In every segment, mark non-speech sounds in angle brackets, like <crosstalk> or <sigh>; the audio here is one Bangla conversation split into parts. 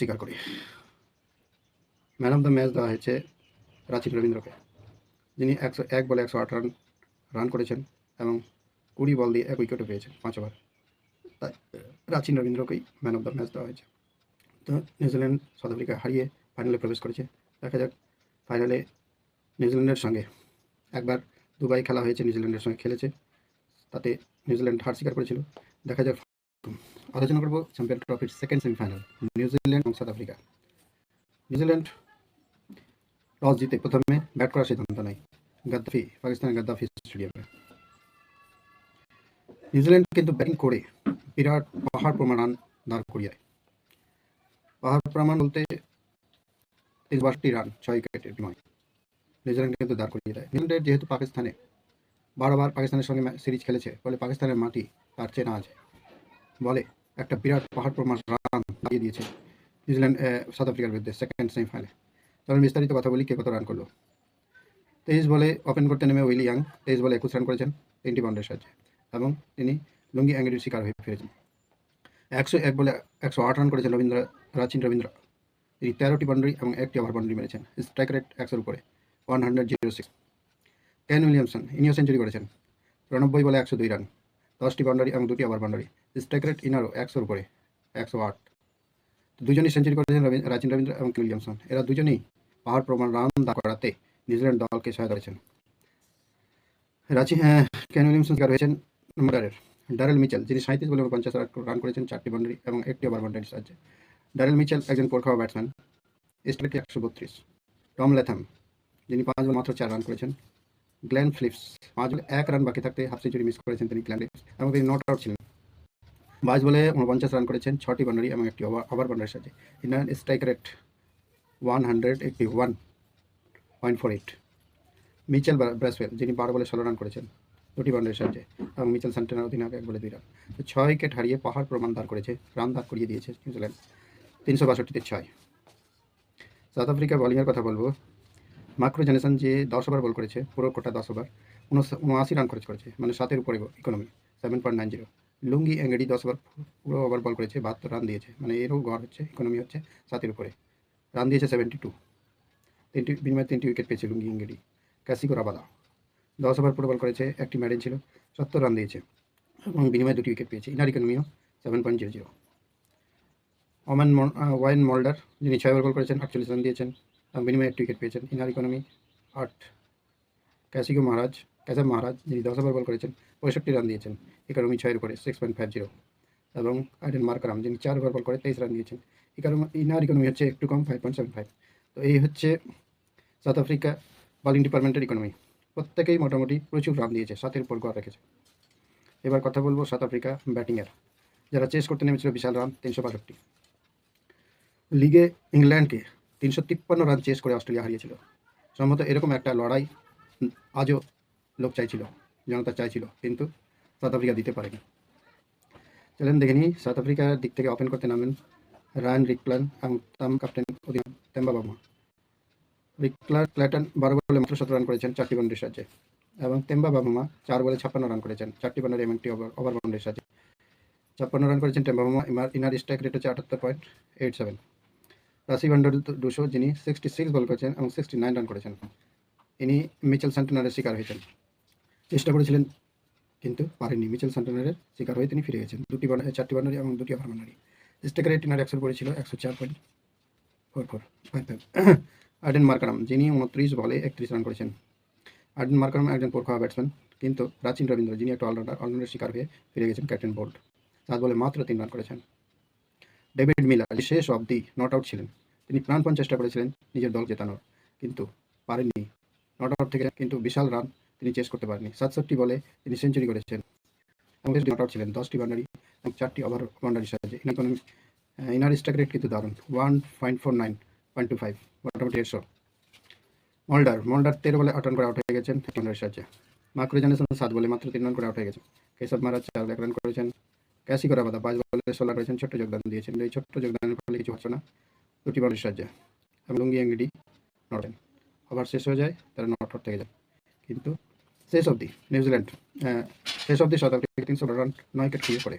স্বীকার করি। ম্যান অফ দ্য ম্যাচ দেওয়া হয়েছে রাচিন রবীন্দ্রকে, যিনি একশো এক বলে একশো আট রান রান করেছেন এবং কুড়ি বল দিয়ে এক উইকেটও পেয়েছেন পাঁচ ওভার। তাই রাচিন রবীন্দ্রকেই ম্যান অফ দ্য ম্যাচ দেওয়া হয়েছে। তো, নিউজিল্যান্ড, সাউথ আফ্রিকা হারিয়ে ফাইনালে প্রবেশ করেছে। দেখা যাক, ফাইনালে নিউজিল্যান্ডের সঙ্গে একবার দুবাই খেলা হয়েছে, নিউজিল্যান্ডের সঙ্গে খেলেছে। তাতে নিউজিল্যান্ড হার স্বীকার করেছিল। দেখা যাক আলোচনা করব চ্যাম্পিয়ন ট্রফির সেকেন্ড সেমিফাইনাল নিউজিল্যান্ড এবং South Africa. New Zealand toss জিতে প্রথমে ব্যাট করার সিদ্ধান্ত নেয় গাদ্দাফি, পাকিস্তানের গাদ্দাফি স্টেডিয়ামে। নিউজিল্যান্ড কিন্তু ব্যাটিং করে বিরাট পাহাড় প্রমাণ রান দাঁড় করিয়ে পাহাড় প্রমাণ বলতে তিন বাষট্টি রান, ছয় উইকেটের বিনিময়। নিউজিল্যান্ড কিন্তু দাঁড় করিয়ে দেয়। নিউজিল্যান্ডের যেহেতু পাকিস্তানে বারবার পাকিস্তানের সঙ্গে সিরিজ খেলেছে, ফলে পাকিস্তানের মাটি তার চেনা আছে। বলে, একটা বিরাট পাহাড় প্রমাণ রান দিয়ে দিয়েছে নিউজিল্যান্ড সাউথ আফ্রিকার বিরুদ্ধে সেকেন্ড সেমিফাইনালে। তবে বিস্তারিত কথা বলি, কে কত রান করল। তেইশ বলে ওপেন করতে নেমে উইলি ইয়াং, তেইশ বলে একুশ রান করেছেন তিনটি বাউন্ডারির সাহায্যে এবং তিনি লুঙ্গি অ্যাঙ্গেরির শিকার হয়ে ফিরেছেন। একশো এক বলে একশো আট রান করেছেন রবীন্দ্র রাচিন রবীন্দ্র। তিনি তেরোটি বাউন্ডারি এবং একটি ওভার বাউন্ডারি মেরেছেন। স্ট্রাইক রেট একশোর উপরে, one hundred zero six. Kane Williamson, ইনিও সেঞ্চুরি করেছেন। চুরানব্বই বলে একশো দুই রান, দশটি বাউন্ডারি এবং দুটি ওভার বাউন্ডারি। স্ট্রাইক রেট ইনারও একশোর উপরে, একশো আট। দুজনই সেঞ্চুরি করেছেন রাচিন রবীন্দ্র এবং কেন উইলিয়ামসন এরা দুজনেই পাহাড় প্রমাণ, রান দা করাতে নিউজিল্যান্ড দলকে সহায়তা করেছেন। রাচি হ্যাঁ কেন উইলিয়ামসন শিকার হয়েছেন? ডারেল মিচেল, যিনি সাঁত্রিশ বলে পঞ্চাশ রান করেছেন, চারটি বাউন্ডারি এবং একটি ওভার বাউন্ডারির সাহায্যে। ডারেল মিচেল একজন পোরখাওয়া ব্যাটসম্যান স্ট্রাইক একশো বত্রিশ। টম লেথাম যিনি পাঁচ বল মাত্র চার রান করেছেন। গ্ল্যান ফিলিপস, পাঁচ বলে এক রান বাকি থাকতে হাফ সেঞ্চুরি মিস করেছেন তিনি গ্ল্যান ফিলিপস এবং তিনি নট আউট ছিলেন। বাইশ বলে উনপঞ্চাশ রান করেছেন, ছটি বাউন্ডারি এবং একটি ওভার বাউন্ডারির সাহায্যে Indian strike rate one hundred eighty one point four eight Mitchell Bracewell, যিনি বারো বলে ষোলো রান করেছেন, দুটি বাউন্ডারির সাহায্যে এবং মিচেল সেন্টেনার অধিনায়ক এক বলে দুই রান। তো ছয় উইকেট হারিয়ে পাহাড় প্রমাণ দাঁড় করেছে, রান দাঁড় করিয়ে দিয়েছে নিউজিল্যান্ড, তিনশো বাষট্টিতে ছয়। সাউথ আফ্রিকার বলিংয়ের কথা বলব। মাক্রো জেনেশন যে দশ ওভার বল করেছে, পুরো কোটা দশ ওভার, উনআশি রান খরচ করেছে মানে সাতের উপরে economy seven point nine zero Lungi Ngidi দশ ওভার পুরো ওভার বল করেছে, বাহাত্তর রান দিয়েছে। মানে এরও গড় হচ্ছে ইকোনমি হচ্ছে সাতের উপরে। রান দিয়েছে সেভেন্টি টু তিনটি, বিনিময়ে তিনটি উইকেট পেয়েছে লুঙ্গি ইঙ্গেডি ক্যাসিকো রাবাদা দশ ওভার পুরো বল করেছে, একটি ম্যাডেন ছিল, সত্তর রান দিয়েছে, এবং বিনিময়ে দুটি উইকেট পেয়েছে। ইনার ইকোনমিও সেভেন পয়েন্ট জিরো জিরো ওম্যান ওয়াইন মোল্ডার, যিনি ছয় ওভার বল করেছেন, আটচল্লিশ রান দিয়েছেন বিনিময়ে একটি উইকেট পেয়েছেন। ইনার ইকোনমি আট। ক্যাসিকো মহারাজ ক্যাসাব মহারাজ, যিনি দশ ওভার বল করেছেন, পঁয়ষট্টি রান দিয়েছেন ইকোনমি ছয়ের উপরে সিক্স পয়েন্ট ফাইভ জিরো এবং আইডেন মার্কারাম, যিনি চার ওভার বল করে তেইশ রান দিয়েছেন ইকোনমি ইনার ইকোনমি হচ্ছে একটু কম ফাইভ পয়েন্ট সেভেন ফাইভ তো এই হচ্ছে সাউথ আফ্রিকা বোলিং ডিপার্টমেন্টের ইকোনমি প্রত্যেকেই মোটামুটি প্রচুর রান দিয়েছে, সাতের উপর গড় রেখেছে। এবার কথা বলব সাউথ আফ্রিকা ব্যাটিংয়ের যারা চেস করতে নেমেছিল, বিশাল রান তিনশো বাষট্টি। লিগে ইংল্যান্ডকে তিনশো তিপ্পান্ন রান চেস করে অস্ট্রেলিয়া হারিয়েছিল। সম্ভবত এরকম একটা লড়াই আজও লোক চাইছিল, জনতা চাইছিল, কিন্তু সাউথ আফ্রিকা দিতে পারেনি। চলেন দেখে নিই, সাউথ আফ্রিকার দিক থেকে ওপেন করতে নামেন রায়ান রিকপ্লান এবং তাম ক্যাপ্টেন অধিনায়ক তেম্বা বার্মা রিকলার ক্ল্যাটন বারো বলে মাত্র সতেরো রান করেছেন চারটি বাউন্ডারির সাহায্যে এবং তেম্বা বাবুমা চার বলে ছাপ্পান্ন রান করেছেন, চারটি বাউন্ডারি এবং একটি ওভার বাউন্ডারির সাহায্যে ছাপ্পান্ন রান করেছেন টেম্বা বাবুমা ইনার স্ট্রাইক রেট হচ্ছে আটাত্তর পয়েন্ট এইট সেভেন রাশি ভান্ডার দুশো যিনি সিক্সটি সিক্স বল করেছেন এবং সিক্সটি নাইন রান করেছেন। ইনি মিচেল সেন্টেনারের শিকার হয়েছেন। চেষ্টা করেছিলেন, কিন্তু পারেননি। মিচেল সেন্টেনারের শিকার হয়ে তিনি ফিরে গেছেন। দুটি চারটি বাউন্ডারি এবং দুটি ওভার বাউন্ডারি স্ট্রাইক রেট একশো একশোর পড়েছিল একশো চার point four four five five <clears throat> Aiden Markram, যিনি উনত্রিশ বলে একত্রিশ রান করেছেন। আর্ডেন মার্কারাম একজন পোরখাওয়া ব্যাটসম্যান, কিন্তু প্রাচীন রবীন্দ্র, যিনি একটা অলরাউন্ডার অলরাউন্ডার শিকার হয়ে ফিরে গেছেন ক্যাপ্টেন বোল্ট। সাত বলে মাত্র তিন রান করেছেন। ডেভিড মিলার শেষ অবধি নট আউট ছিলেন, তিনি প্রাণপণ চেষ্টা করেছিলেন নিজের দল জেতানোর, কিন্তু পারেননি নট আউট থেকে, কিন্তু বিশাল রান তিনি চেস করতে পারেননি। সাতষট্টি বলে তিনি সেঞ্চুরি করেছেন। আউট ছিলেন, দশটি বাউন্ডারি এবং চারটি ওভার বাউন্ডারির সাহায্যে। ইনার স্ট্রাইক রেট কিন্তু দারুণ। One point four nine point two five মোটামুটি একশো মল্ডার মল্ডার তেরো বলে আট রান করে আউট হয়ে গেছেন টেন্ডারের সাহায্যে। মাকরু জানেছেন সাত বলে মাত্র তিন রান করে আউট হয়ে গেছেন। কেশব মহারাজ চার এক রান করেছেন। ক্যাসি করা বাদা পাঁচ বলে ষোলো করেছেন। ছোট্ট যোগদান দিয়েছেন। এই ছোট্ট যোগদানের ফলে কিছু হচ্ছে না। দুটি বলের সাহায্যে। এবং লুঙ্গি অ্যাঙ্গিডি নটেন ওভার শেষ হয়ে যায়, তারা নট আউট থেকে যায়। কিন্তু শেষ অবধি নিউজিল্যান্ড শেষ অবধি সাউথ আফ্রিকা তিনশো রান নয় উইকেট খেয়ে পড়ে।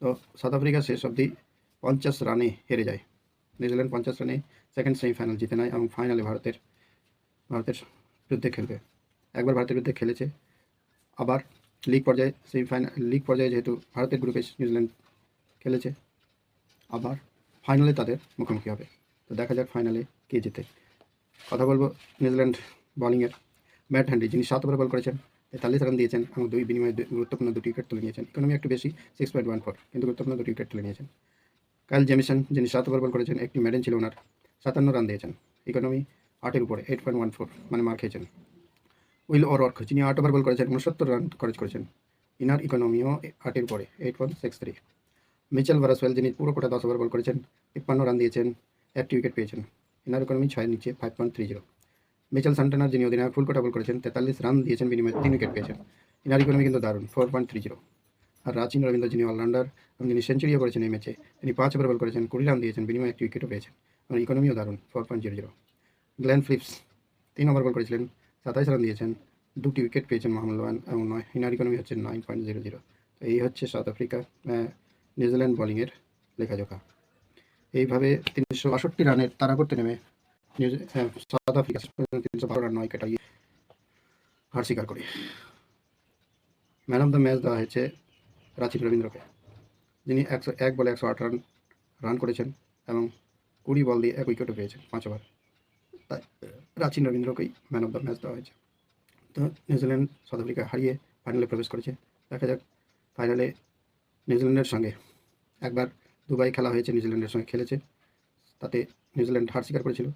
তো সাউথ আফ্রিকা শেষ অবধি পঞ্চাশ রানে হেরে যায়। নিউজিল্যান্ড পঞ্চাশ রানে সেকেন্ড সেমিফাইনাল জিতে নেয় এবং ফাইনালে ভারতের ভারতের বিরুদ্ধে খেলবে। একবার ভারতের বিরুদ্ধে খেলেছে, আবার লিগ পর্যায়ে সেমিফাইনাল লিগ পর্যায়ে যেহেতু ভারতের গ্রুপে নিউজিল্যান্ড খেলেছে, আবার ফাইনালে তাদের মুখোমুখি হবে। তো দেখা যাক ফাইনালে কে জেতে। কথা বলব নিউজিল্যান্ড বোলিংয়ের ম্যাট হ্যান্ডে যিনি সাত ওভার বল করেছেন তেতাল্লিশ রান দিয়েছেন এবং দুই বিনিময়ে গুরুত্বপূর্ণ দুটি উইকেট তুলে নিয়েছেন। ইকোনমি একটু বেশি সিক্স পয়েন্ট ওয়ান ফোর কিন্তু গুরুত্বপূর্ণ দুটি উইকেট তুলে নিয়েছেন। কাইল জেমিসন, যিনি সাত ওভার বল করেছেন, একটি মেডেন ছিল ওনার, সাতান্ন রান দিয়েছেন। ইকোনমি আটের উপরে এইট পয়েন্ট ওয়ান ফোর মানে মার খেয়েছেন। উইল ওর অর্ক যিনি আট ওভার বল করেছেন, উনসত্তর রান খরচ করেছেন। ইনার ইকোনমিও আটের উপরে eight point six three Mitchell Bracewell, যিনি পুরো কোটা দশ ওভার বল করেছেন, তিপ্পান্ন রান দিয়েছেন, একটি উইকেট পেয়েছেন। ইনার ইকোনমি ছয়ের নিচে five point three zero Mitchell Santner যিনি অধিনায়ক ফুল কোটা বল করেছেন, তেতাল্লিশ রান দিয়েছেন বিনিময়ে, তিন উইকেট পেয়েছেন। ইনার ইকোনমি কিন্তু দারুণ ফোর পয়েন্ট থ্রি জিরো আর রাচিন রবীন্দ্র যিনি অলরাউন্ডার এবং যিনি সেঞ্চুরিও করেছেন এই ম্যাচে তিনি পাঁচ ওভার বল করেছেন, কুড়ি রান দিয়েছেন, বিনিময়ে একটি উইকেটও পেয়েছেন। এবং ইকোনমিও দারুণ four point zero zero Glenn Phillips, তিন ওভার বল করেছিলেন, সাতাইশ রান দিয়েছেন, দুটি উইকেট পেয়েছেন মোহাম্মদ এবং নয় হিনার ইকোনমি হচ্ছে নাইন পয়েন্ট জিরো জিরো তো এই হচ্ছে সাউথ আফ্রিকা নিউজিল্যান্ড বোলিংয়ের লেখাজোখা। এইভাবে তিনশো বাষট্টি রানের তারা করতে নেমে সাউথ আফ্রিকা তিনশো বারো রান নয় কাটাই হার স্বীকার করে। ম্যান অফ দ্য ম্যাচ দেওয়া হয়েছে রাচিন রবীন্দ্রকে, যিনি একশো এক বলে একশো আট রান রান করেছেন এবং কুড়ি বল দিয়ে এক উইকেটও পেয়েছেন পাঁচ ওভার। তাই, রাচিন রবীন্দ্রকেই ম্যান অফ দ্য ম্যাচ দেওয়া হয়েছে। তো নিউজিল্যান্ড, সাউথ আফ্রিকা হারিয়ে ফাইনালে প্রবেশ করেছে। দেখা যাক, ফাইনালে নিউজিল্যান্ডের সঙ্গে একবার দুবাই খেলা হয়েছে, নিউজিল্যান্ডের সঙ্গে খেলেছে। তাতে নিউজিল্যান্ড হার স্বীকার করেছিল।